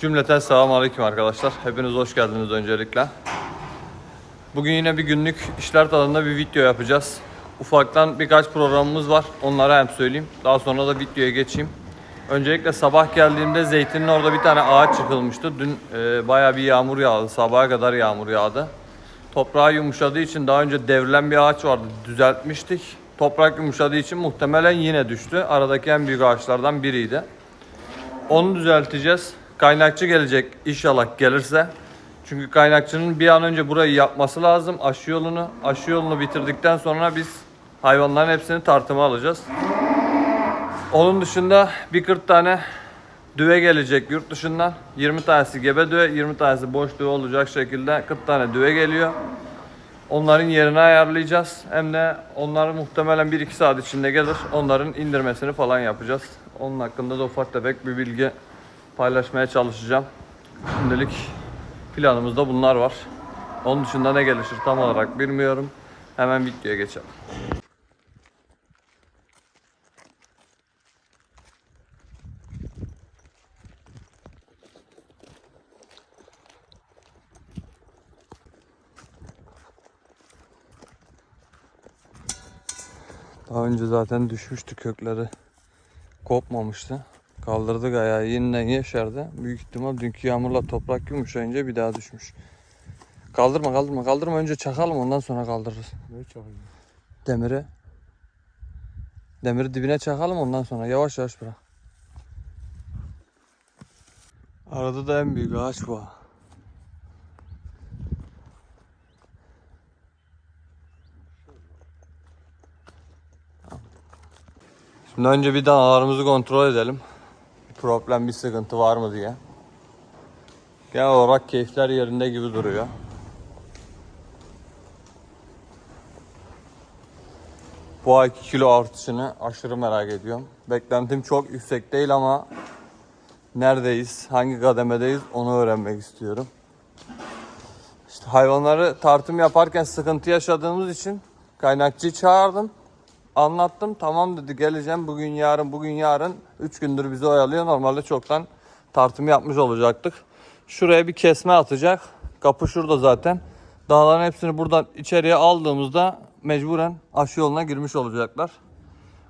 Cümleten selamun aleyküm arkadaşlar. Hepiniz hoş geldiniz öncelikle. Bugün yine bir günlük işler tadında bir video yapacağız. Ufaktan birkaç programımız var. Onları hem söyleyeyim. Daha sonra da videoya geçeyim. Öncelikle sabah geldiğimde zeytinin orada bir tane ağaç yıkılmıştı. Dün e, bayağı bir yağmur yağdı. Sabaha kadar yağmur yağdı. Toprağı yumuşadığı için daha önce devrilen bir ağaç vardı. Düzeltmiştik. Toprak yumuşadığı için muhtemelen yine düştü. Aradaki en büyük ağaçlardan biriydi. Onu düzelteceğiz. Kaynakçı gelecek inşallah gelirse. Çünkü kaynakçının bir an önce burayı yapması lazım. Aşı yolunu, aşı yolunu bitirdikten sonra biz hayvanların hepsini tartıma alacağız. Onun dışında bir 40 tane düve gelecek yurt dışından. 20 tanesi gebe düve, 20 tanesi boş düve olacak şekilde 40 tane düve geliyor. Onların yerini ayarlayacağız. Hem de onları muhtemelen 1-2 saat içinde gelir. Onların indirmesini falan yapacağız. Onun hakkında da ufak tefek bir bilgi paylaşmaya çalışacağım. Şimdilik planımızda bunlar var. Onun dışında ne gelişir tam olarak bilmiyorum. Hemen videoya geçelim. Daha önce zaten düşmüştü kökleri. Kopmamıştı. Kaldırdık ayağı yeniden yeşerdi. Büyük ihtimal dünkü yağmurla toprak yumuşayınca bir daha düşmüş. Kaldırma kaldırma kaldırma önce çakalım ondan sonra kaldırırız. Ne çağırıyor? Demiri. Demiri dibine çakalım ondan sonra yavaş yavaş bırak. Arada da en büyük ağaç bu. Şimdi önce bir danalarımızı kontrol edelim. Problem, bir sıkıntı var mı diye. Genel olarak keyifler yerinde gibi duruyor. Bu ayki kilo artışını aşırı merak ediyorum. Beklentim çok yüksek değil ama neredeyiz, hangi kademedeyiz onu öğrenmek istiyorum. İşte hayvanları tartım yaparken sıkıntı yaşadığımız için kaynakçıyı çağırdım. Anlattım tamam dedi geleceğim bugün yarın bugün yarın 3 gündür bizi oyalıyor. Normalde çoktan tartım yapmış olacaktık. Şuraya bir kesme atacak. Kapı şurada zaten. Dağların hepsini buradan içeriye aldığımızda mecburen aşı yoluna girmiş olacaklar.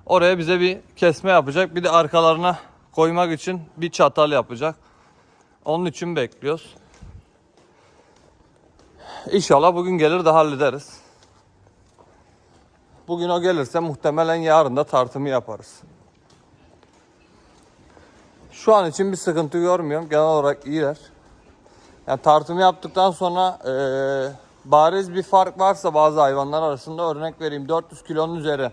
Oraya bize bir kesme yapacak. Bir de arkalarına koymak için bir çatal yapacak. Onun için bekliyoruz. İnşallah bugün gelir de hallederiz. Bugün o gelirse muhtemelen yarın da tartımı yaparız. Şu an için bir sıkıntı görmüyorum. Genel olarak iyiler. Yani tartımı yaptıktan sonra eee, bariz bir fark varsa bazı hayvanlar arasında örnek vereyim 400 kilonun üzeri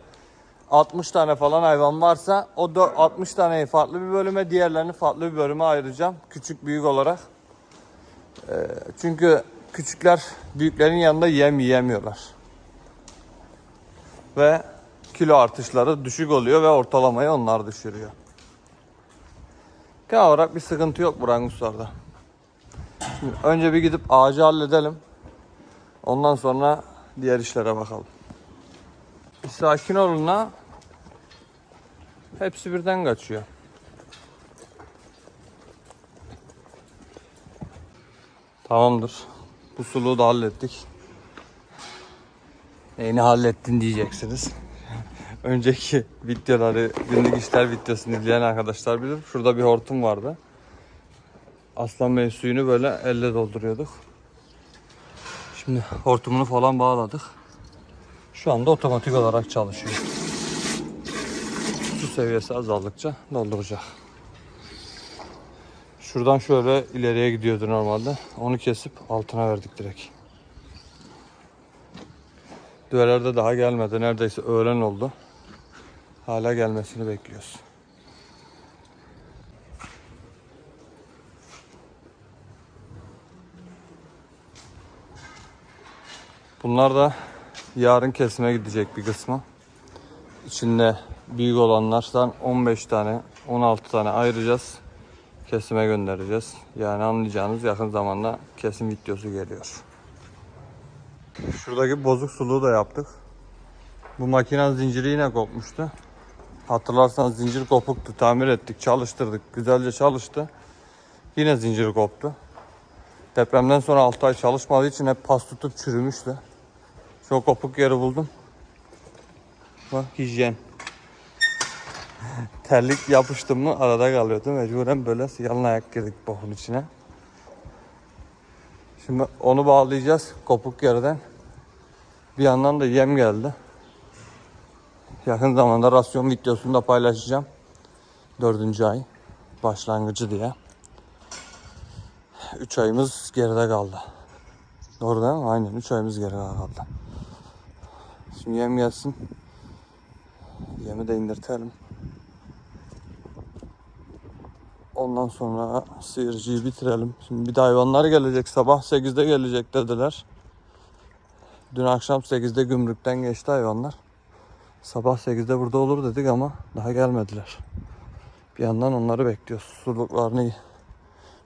60 tane falan hayvan varsa o dö- 60 taneyi farklı bir bölüme diğerlerini farklı bir bölüme ayıracağım. Küçük büyük olarak. Eee, çünkü küçükler büyüklerin yanında yem yiyemiyorlar ve kilo artışları düşük oluyor ve ortalamayı onlar düşürüyor. Genel olarak bir sıkıntı yok Branguslarda. Şimdi önce bir gidip ağacı halledelim. Ondan sonra diğer işlere bakalım. Bir sakin olun la. Hepsi birden kaçıyor. Tamamdır. Bu suluğu da hallettik. Neyini hallettin diyeceksiniz. Önceki videoları, günlük işler videosunu izleyen arkadaşlar bilir. Şurada bir hortum vardı. Aslan Bey suyunu böyle elle dolduruyorduk. Şimdi hortumunu falan bağladık. Şu anda otomatik olarak çalışıyor. Su seviyesi azaldıkça dolduracak. Şuradan şöyle ileriye gidiyordu normalde. Onu kesip altına verdik direkt. Düvelerde daha gelmedi. Neredeyse öğlen oldu. Hala gelmesini bekliyoruz. Bunlar da yarın kesime gidecek bir kısmı. İçinde büyük olanlardan 15 tane, 16 tane ayıracağız. Kesime göndereceğiz. Yani anlayacağınız yakın zamanda kesim videosu geliyor. Şuradaki bozuk suluğu da yaptık. Bu makinenin zinciri yine kopmuştu. Hatırlarsanız zincir kopuktu. Tamir ettik, çalıştırdık. Güzelce çalıştı. Yine zincir koptu. Depremden sonra 6 ay çalışmadığı için hep pas tutup çürümüştü. Çok kopuk yeri buldum. Bak hijyen. Terlik yapıştım mı arada kalıyordu. Mecburen böyle yalın ayak girdik bokun içine. Şimdi onu bağlayacağız kopuk yerden. Bir yandan da yem geldi. Yakın zamanda rasyon videosunu da paylaşacağım. Dördüncü ay başlangıcı diye. 3 ayımız geride kaldı. Doğru değil mi? Aynen 3 ayımız geride kaldı. Şimdi yem gelsin. Yemi de indirtelim. Ondan sonra seyirciyi bitirelim. Şimdi bir de hayvanlar gelecek. Sabah 8'de gelecek dediler. Dün akşam 8'de gümrükten geçti hayvanlar. Sabah 8'de burada olur dedik ama daha gelmediler. Bir yandan onları bekliyoruz. Suluklarını,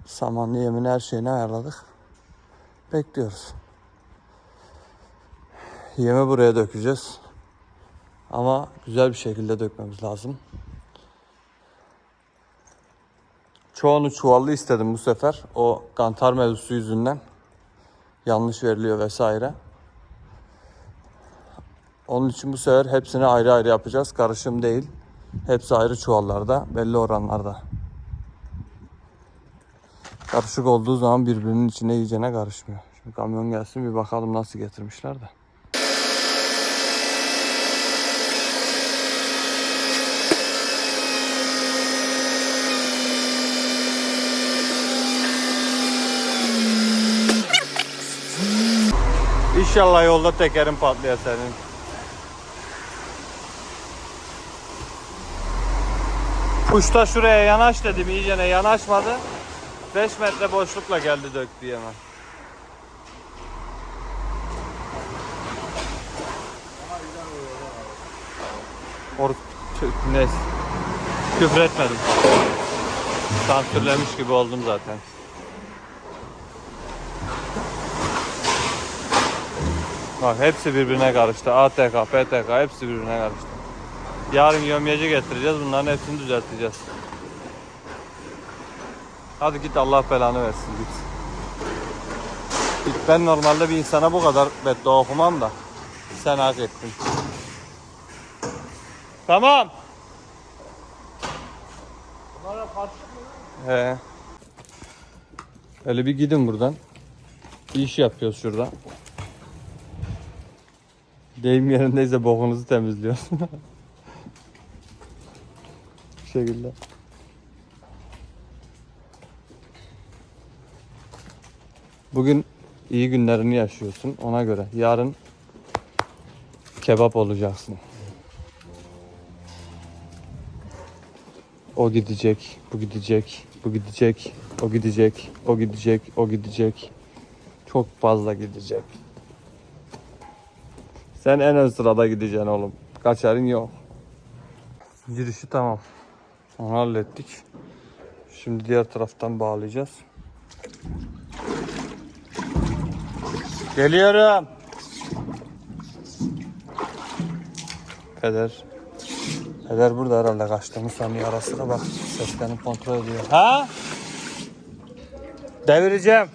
samanlı yemini her şeyini ayarladık. Bekliyoruz. Yemi buraya dökeceğiz. Ama güzel bir şekilde dökmemiz lazım. Çoğunu çuvallı istedim bu sefer. O kantar mevzusu yüzünden. Yanlış veriliyor vesaire. Onun için bu sefer hepsini ayrı ayrı yapacağız. Karışım değil. Hepsi ayrı çuvallarda, belli oranlarda. Karışık olduğu zaman birbirinin içine iyicene karışmıyor. Şimdi kamyon gelsin bir bakalım nasıl getirmişler de. İnşallah yolda tekerin patlıyor senin. Kuşta şuraya yanaş dedim iyicene yanaşmadı. 5 metre boşlukla geldi döktü hemen. Or neyse. Küfür etmedim. Sansürlemiş gibi oldum zaten. Bak hepsi birbirine karıştı. ATK, PTK hepsi birbirine karıştı. Yarın yömyeci getireceğiz. Bunların hepsini düzelteceğiz. Hadi git Allah belanı versin git. Git ben normalde bir insana bu kadar beddua okumam da. Sen hak ettin. Tamam. He. Öyle bir gidin buradan. Bir iş yapıyoruz şurada. Deyim yerindeyse bokunuzu temizliyoruz. Şekilde. Bugün iyi günlerini yaşıyorsun ona göre. Yarın kebap olacaksın. O gidecek, bu gidecek, bu gidecek, o gidecek, o gidecek, o gidecek. Çok fazla gidecek. Sen en ön sırada gideceksin oğlum. Kaçarın yok. Girişi tamam. Onu hallettik. Şimdi diğer taraftan bağlayacağız. Geliyorum. Peder. Peder burada herhalde kaçtığımı sanıyor ara bak seslerini kontrol ediyor. Ha? Devireceğim.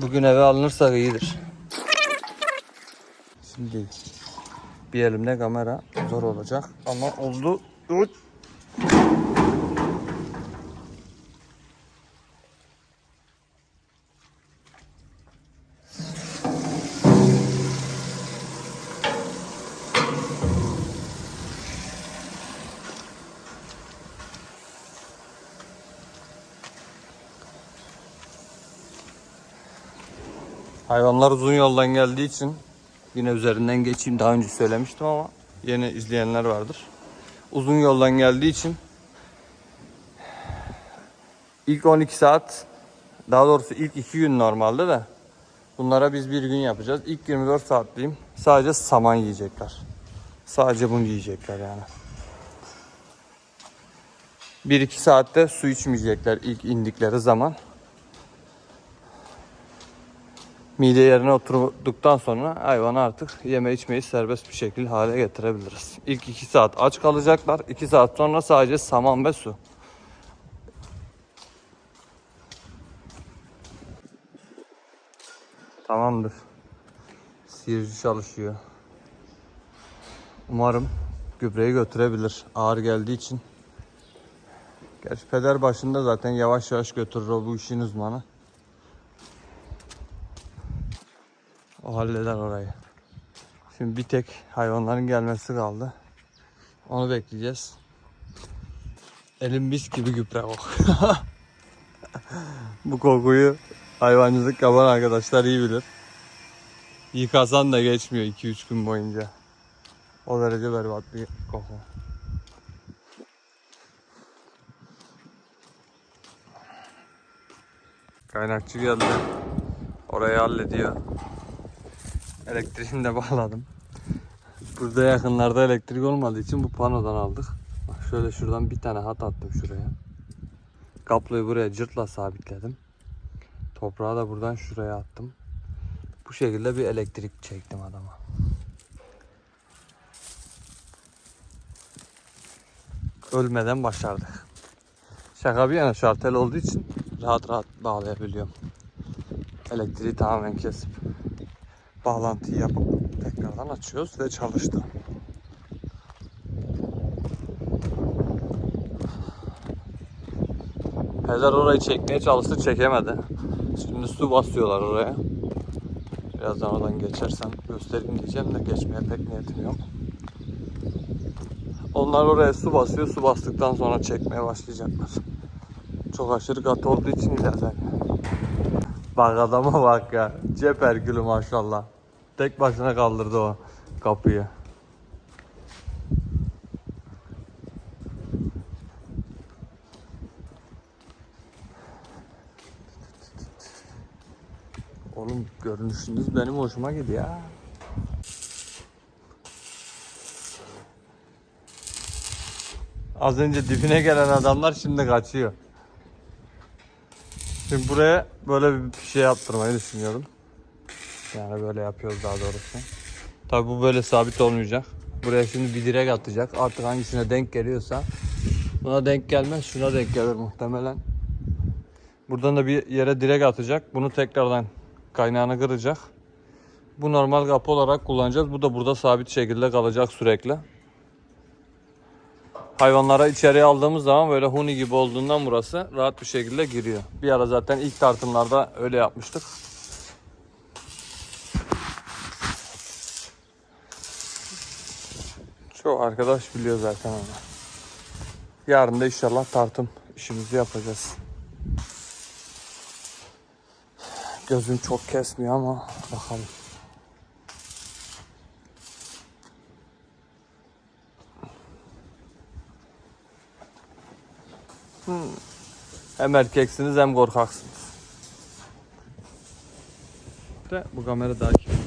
Bugün eve alınırsa iyidir. Şimdi bir elimde kamera zor olacak ama oldu. Uç. Hayvanlar uzun yoldan geldiği için yine üzerinden geçeyim. Daha önce söylemiştim ama yeni izleyenler vardır. Uzun yoldan geldiği için ilk 12 saat daha doğrusu ilk 2 gün normalde de bunlara biz bir gün yapacağız. İlk 24 saat diyeyim sadece saman yiyecekler. Sadece bunu yiyecekler yani. 1-2 saatte su içmeyecekler ilk indikleri zaman. Mide yerine oturduktan sonra hayvanı artık yeme içmeyi serbest bir şekilde hale getirebiliriz. İlk 2 saat aç kalacaklar. 2 saat sonra sadece saman ve su. Tamamdır. Sihirci çalışıyor. Umarım gübreyi götürebilir. Ağır geldiği için. Gerçi peder başında zaten yavaş yavaş götürür o bu işin uzmanı. O halleder orayı. Şimdi bir tek hayvanların gelmesi kaldı. Onu bekleyeceğiz. Elim mis gibi gübre o. Bu kokuyu hayvancılık yapan arkadaşlar iyi bilir. Yıkasan da geçmiyor 2-3 gün boyunca. O derece berbat bir koku. Kaynakçı geldi. Orayı hallediyor. Elektriğini de bağladım. Burada yakınlarda elektrik olmadığı için bu panodan aldık. Şöyle şuradan bir tane hat attım şuraya. Kabloyu buraya cırtla sabitledim. Toprağı da buradan şuraya attım. Bu şekilde bir elektrik çektim adama. Ölmeden başardık. Şaka bir yana şartel olduğu için rahat rahat bağlayabiliyorum. Elektriği tamamen kesip bağlantıyı yapıp tekrardan açıyoruz ve çalıştı. Peder orayı çekmeye çalıştı çekemedi. Şimdi su basıyorlar oraya. Birazdan oradan geçersem göstereyim diyeceğim de geçmeye pek niyetim yok. Onlar oraya su basıyor. Su bastıktan sonra çekmeye başlayacaklar. Çok aşırı katı olduğu için zaten. Bak adama bak ya. Cep Herkülü maşallah. Tek başına kaldırdı o kapıyı. Oğlum görünüşünüz benim hoşuma gidiyor. Az önce dibine gelen adamlar şimdi kaçıyor. Şimdi buraya böyle bir şey yaptırmayı düşünüyorum. Yani böyle yapıyoruz daha doğrusu. Tabi bu böyle sabit olmayacak. Buraya şimdi bir direk atacak. Artık hangisine denk geliyorsa. Buna denk gelmez. Şuna denk gelir muhtemelen. Buradan da bir yere direk atacak. Bunu tekrardan kaynağını kıracak. Bu normal kapı olarak kullanacağız. Bu da burada sabit şekilde kalacak sürekli. Hayvanlara içeriye aldığımız zaman böyle huni gibi olduğundan burası rahat bir şekilde giriyor. Bir ara zaten ilk tartımlarda öyle yapmıştık. Çoğu arkadaş biliyor zaten onu. Yarın da inşallah tartım işimizi yapacağız. Gözüm çok kesmiyor ama bakalım. Hem erkeksiniz hem korkaksınız. Bu kamera daha kimmiş?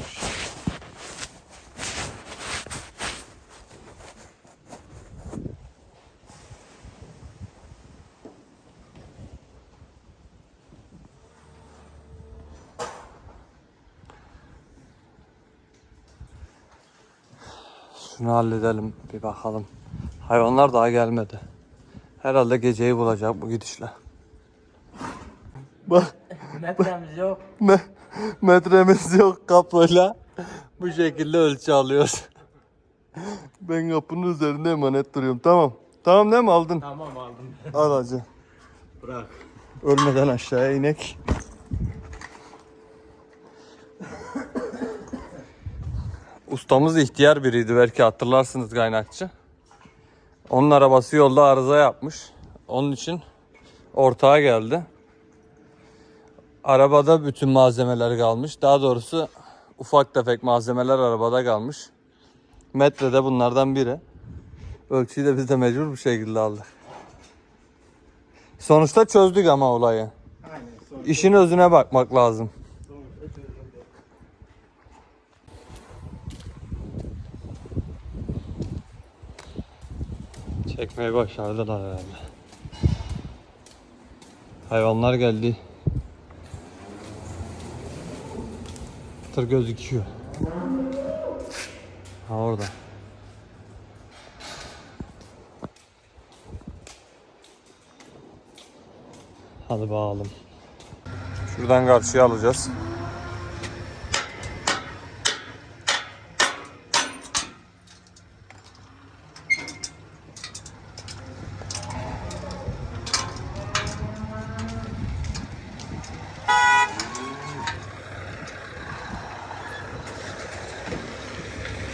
Şunu halledelim bir bakalım. Hayvanlar daha gelmedi. Herhalde geceyi bulacak bu gidişle. Bak Metremiz yok. me metremiz yok kapıyla. Bu şekilde ölçü alıyoruz. ben kapının üzerinde emanet duruyorum. Tamam. Tamam değil mi aldın? Tamam aldım. Al hacı. Bırak. Ölmeden aşağıya inek. Ustamız ihtiyar biriydi belki hatırlarsınız kaynakçı. Onun arabası yolda arıza yapmış. Onun için ortağa geldi. Arabada bütün malzemeler kalmış. Daha doğrusu ufak tefek malzemeler arabada kalmış. Metre de bunlardan biri. Ölçüyü de biz de mecbur bu şekilde aldık. Sonuçta çözdük ama olayı. Aynen. İşin özüne bakmak lazım. Çekmeyi başardılar herhalde. Hayvanlar geldi. Tır gözüküyor. Ha orada. Hadi bakalım. Şuradan karşıya alacağız.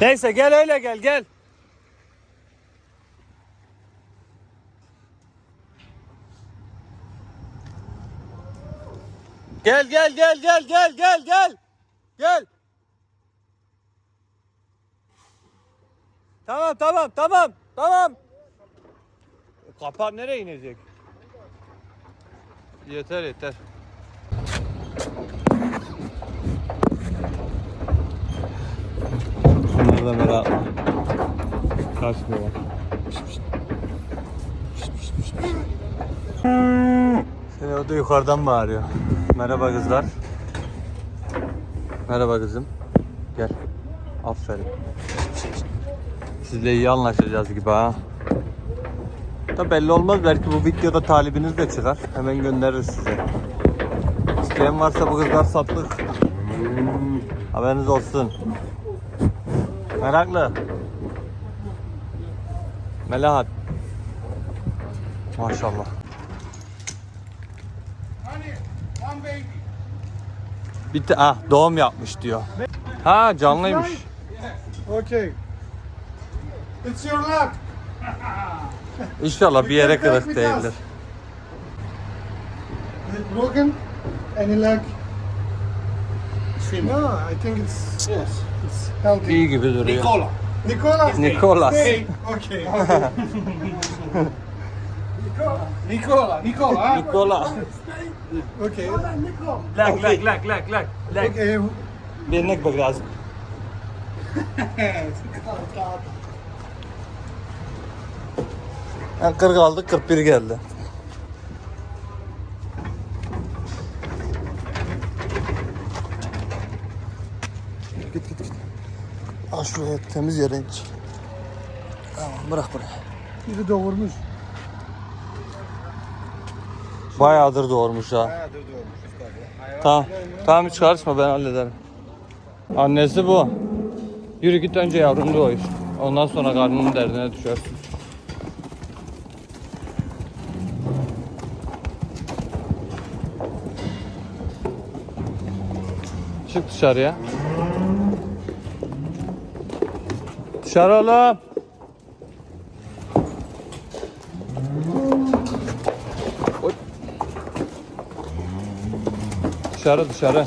Neyse gel öyle gel gel. Gel gel gel gel gel gel gel. Gel. Tamam tamam tamam tamam. Kapan nereye inecek? Yeter yeter. Bunlar da merak. Kaçmıyorlar. Seni o da yukarıdan bağırıyor. Merhaba kızlar. Merhaba kızım. Gel. Aferin. Sizle iyi anlaşacağız gibi ha. Da belli olmaz belki bu videoda talibiniz de çıkar. Hemen göndeririz size. İsteyen varsa bu kızlar satlık. Haberiniz olsun. Meraklı. Melahat. Maşallah. Bitti. Ah doğum yapmış diyor. Ha canlıymış. Okay. It's your luck. İnşallah bir yere kırık değildir. Broken? Any luck? No, I think it's yes, it's healthy. İyi gibi duruyor. Nicola. Nicolas. Hey, okay. Nicola. huh? Nikola. Okay. Lak lak lak lak lak. Okay. Birine bak lazım. Yani 40 aldık 41 geldi. Git git git. Al şuraya temiz yere iç. Tamam bırak buraya. Biri doğurmuş. Bayağıdır doğurmuş ha. Tamam. Tamam hiç karışma ben hallederim. Annesi bu. Yürü git önce yavrum doğur. Ondan sonra karnının derdine düşersin. Çık dışarıya. Dışarı oğlum. Dışarı dışarı.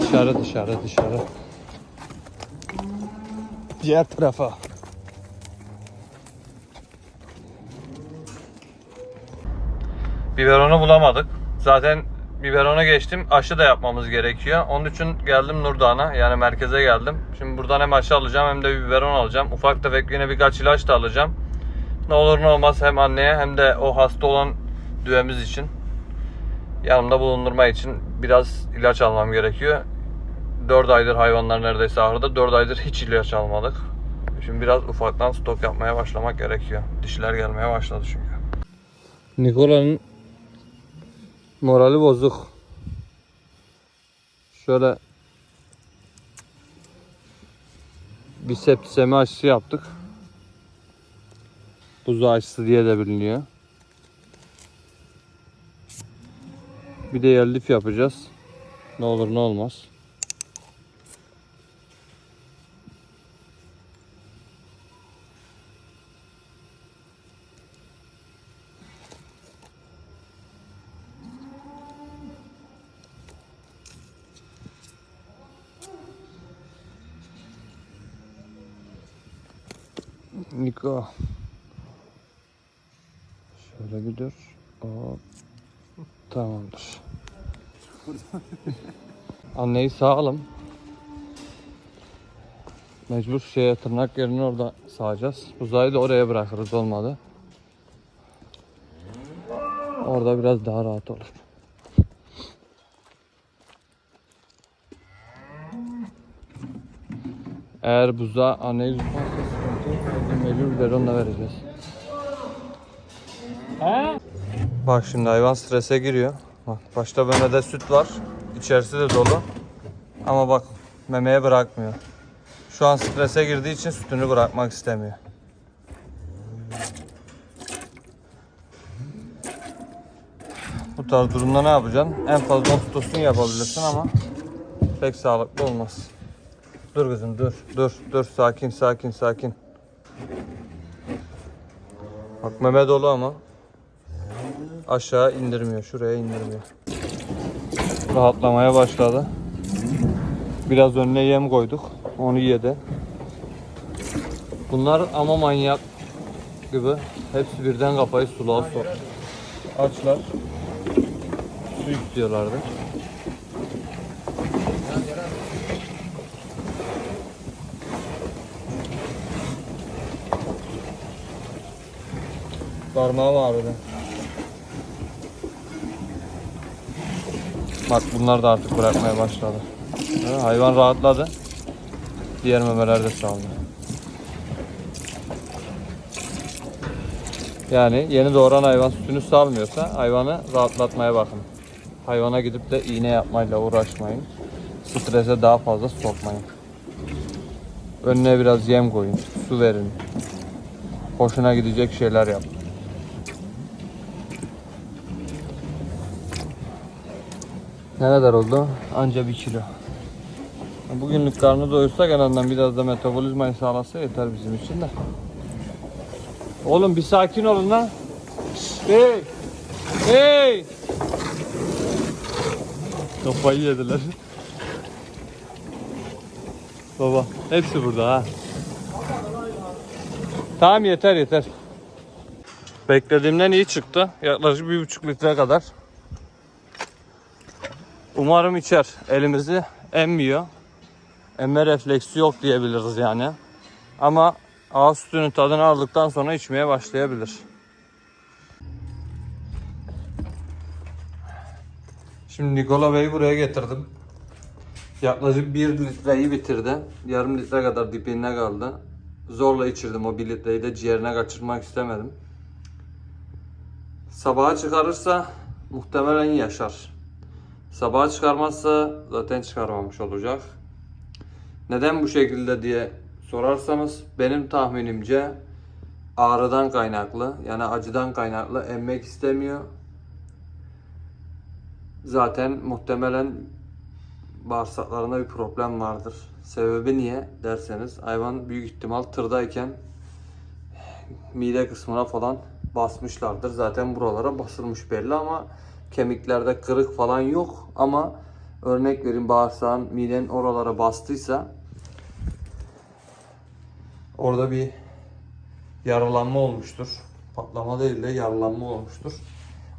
Dışarı dışarı dışarı. Diğer tarafa. Biberonu bulamadık. Zaten biberona geçtim. Aşı da yapmamız gerekiyor. Onun için geldim Nurdağ'a. Yani merkeze geldim. Şimdi buradan hem aşı alacağım hem de bir biberon alacağım. Ufak tefek yine birkaç ilaç da alacağım. Ne olur ne olmaz hem anneye hem de o hasta olan düvemiz için yanımda bulundurma için biraz ilaç almam gerekiyor. 4 aydır hayvanlar neredeyse ahırda. 4 aydır hiç ilaç almadık. Şimdi biraz ufaktan stok yapmaya başlamak gerekiyor. Dişler gelmeye başladı çünkü. Nikola'nın morali bozuk. Şöyle bir septisemi aşısı yaptık. Buzu aşısı diye de biliniyor. Bir de yer lif yapacağız. Ne olur ne olmaz. go. Şöyle gidiyor. Hop. Tamamdır. Anneyi sağalım. Mecbur şeye tırnak yerini orada sağacağız. Buzayı da oraya bırakırız olmadı. Orada biraz daha rahat olur. Eğer buza anneyi tutarsanız 50 biber onunla vereceğiz. He? Bak şimdi hayvan strese giriyor. Bak başta memede süt var. İçerisi de dolu. Ama bak memeye bırakmıyor. Şu an strese girdiği için sütünü bırakmak istemiyor. Bu tarz durumda ne yapacaksın? En fazla otosun yapabilirsin ama pek sağlıklı olmaz. Dur kızım dur dur dur sakin sakin sakin. Bak meme dolu ama aşağı indirmiyor şuraya indirmiyor. Rahatlamaya başladı. Biraz önüne yem koyduk. Onu yedi. Bunlar ama manyak gibi. Hepsi birden kafayı sulağa sok. Açlar. Su istiyorlardı. Parmağım ağrıdı. Bak bunlar da artık bırakmaya başladı. Ha, hayvan rahatladı. Diğer memeler de saldı. Yani yeni doğuran hayvan sütünü salmıyorsa hayvanı rahatlatmaya bakın. Hayvana gidip de iğne yapmayla uğraşmayın. Strese daha fazla sokmayın. Önüne biraz yem koyun, su verin. Hoşuna gidecek şeyler yap. Ne kadar oldu? Anca bir kilo. Bugünlük karnı doyursak en azından biraz da metabolizmayı sağlasa yeter bizim için de. Oğlum bir sakin olun lan. Hey! Hey! Kafayı yediler. Baba hepsi burada ha. Tamam yeter yeter. Beklediğimden iyi çıktı. Yaklaşık bir buçuk litre kadar. Umarım içer. Elimizi emmiyor. Emme refleksi yok diyebiliriz yani. Ama ağız sütünün tadını aldıktan sonra içmeye başlayabilir. Şimdi Nikola Bey'i buraya getirdim. Yaklaşık 1 litreyi bitirdi. Yarım litre kadar dibine kaldı. Zorla içirdim o 1 litreyi de ciğerine kaçırmak istemedim. Sabaha çıkarırsa muhtemelen yaşar. Sabaha çıkarmazsa zaten çıkarmamış olacak. Neden bu şekilde diye sorarsanız benim tahminimce ağrıdan kaynaklı yani acıdan kaynaklı emmek istemiyor. Zaten muhtemelen bağırsaklarında bir problem vardır. Sebebi niye derseniz hayvan büyük ihtimal tırdayken mide kısmına falan basmışlardır. Zaten buralara basılmış belli ama kemiklerde kırık falan yok ama örnek verin bağırsağın miden oralara bastıysa orada bir yaralanma olmuştur. Patlama değil de yaralanma olmuştur.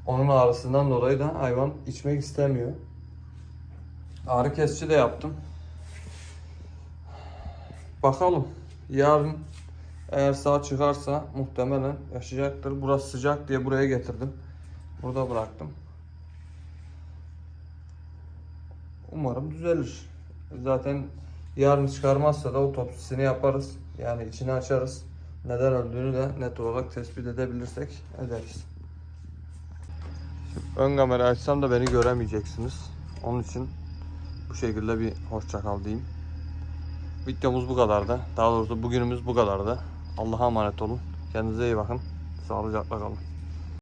Onun ağrısından dolayı da hayvan içmek istemiyor. Ağrı kesici de yaptım. Bakalım. Yarın eğer sağ çıkarsa muhtemelen yaşayacaktır. Burası sıcak diye buraya getirdim. Burada bıraktım. Umarım düzelir. Zaten yarın çıkarmazsa da otopsisini yaparız. Yani içini açarız. Neden öldüğünü de net olarak tespit edebilirsek ederiz. Ön kamera açsam da beni göremeyeceksiniz. Onun için bu şekilde bir hoşça kal diyeyim. Videomuz bu kadardı. Daha doğrusu bugünümüz bu kadardı. Allah'a emanet olun. Kendinize iyi bakın. Sağlıcakla kalın.